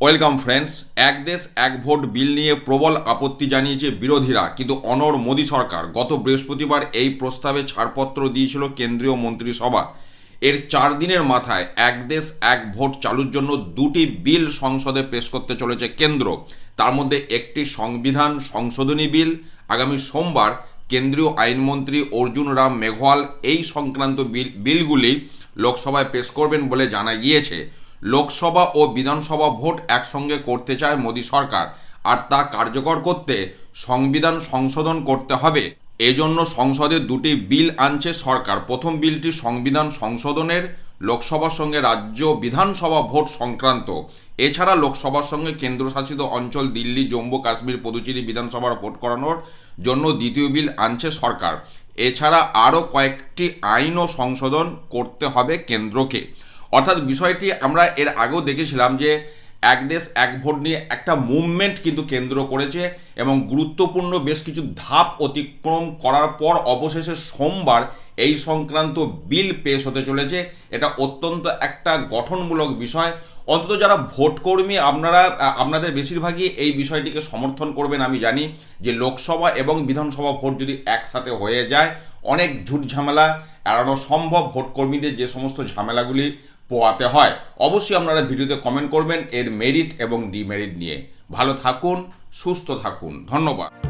Welcome friends, এক দেশ, এক ভোট বিল নিয়ে প্রবল আপত্তি জানিয়েছে বিরোধীরা, কিন্তু অনর মোদী সরকার গত বৃহস্পতিবার এই প্রস্তাবে ছাড়পত্র দিয়েছিল কেন্দ্রীয় মন্ত্রিসভা। এর চার দিনের মাথায় এক দেশ, এক ভোট চালুর জন্য দুটি বিল সংসদে পেশ করতে চলেছে কেন্দ্র। তার মধ্যে একটি সংবিধান সংশোধনী বিল, আগামী সোমবার কেন্দ্রীয় আইনমন্ত্রী অর্জুন রাম মেঘওয়াল এই সংক্রান্ত বিল, বিলগুলি লোকসভায় পেশ করবেন বলে জানা গিয়েছে। লোকসভা ও বিধানসভা ভোট একসঙ্গে করতে চায় মোদী সরকার। আর তা কার্যকর করতে সংবিধান সংশোধন করতে হবে। এজন্য সংসদে দুটি বিল আনছে সরকার। প্রথম বিলটি সংবিধান সংশোধনের লোকসভার সঙ্গে রাজ্য বিধানসভা ভোট সংক্রান্ত। এছাড়া লোকসভার সঙ্গে কেন্দ্রশাসিত অঞ্চল দিল্লি, জম্মু, কাশ্মীর পুদুচেরি বিধানসভার ভোট করানোর জন্য দ্বিতীয় বিল আনছে সরকার। এছাড়া আরও কয়েকটি আইনও সংশোধন করতে হবে কেন্দ্রকে। অর্থাৎ বিষয়টি আমরা এর আগেও দেখেছিলাম যে এক দেশ, এক ভোট নিয়ে একটা মুভমেন্ট কিন্তু কেন্দ্র করেছে এবং গুরুত্বপূর্ণ বেশ কিছু ধাপ অতিক্রম করার পর অবশেষে সোমবার এই সংক্রান্ত বিল পেশ হতে চলেছে। এটা অত্যন্ত একটা গঠনমূলক বিষয়। অন্তত যারা ভোটকর্মী, আপনারা আপনাদের বেশিরভাগই এই বিষয়টিকে সমর্থন করবেন আমি জানি যে লোকসভা এবং বিধানসভা ভোট যদি একসাথে হয়ে যায়, অনেক ঝুট ঝামেলা এড়ানো সম্ভব ভোটকর্মীদের যে সমস্ত ঝামেলাগুলি পোয়াতে হয়। অবশ্যই আপনারা ভিডিওতে কমেন্ট করবেন, এর মেরিট এবং ডিমেরিট নিয়ে। ভালো থাকুন, সুস্থ থাকুন। ধন্যবাদ।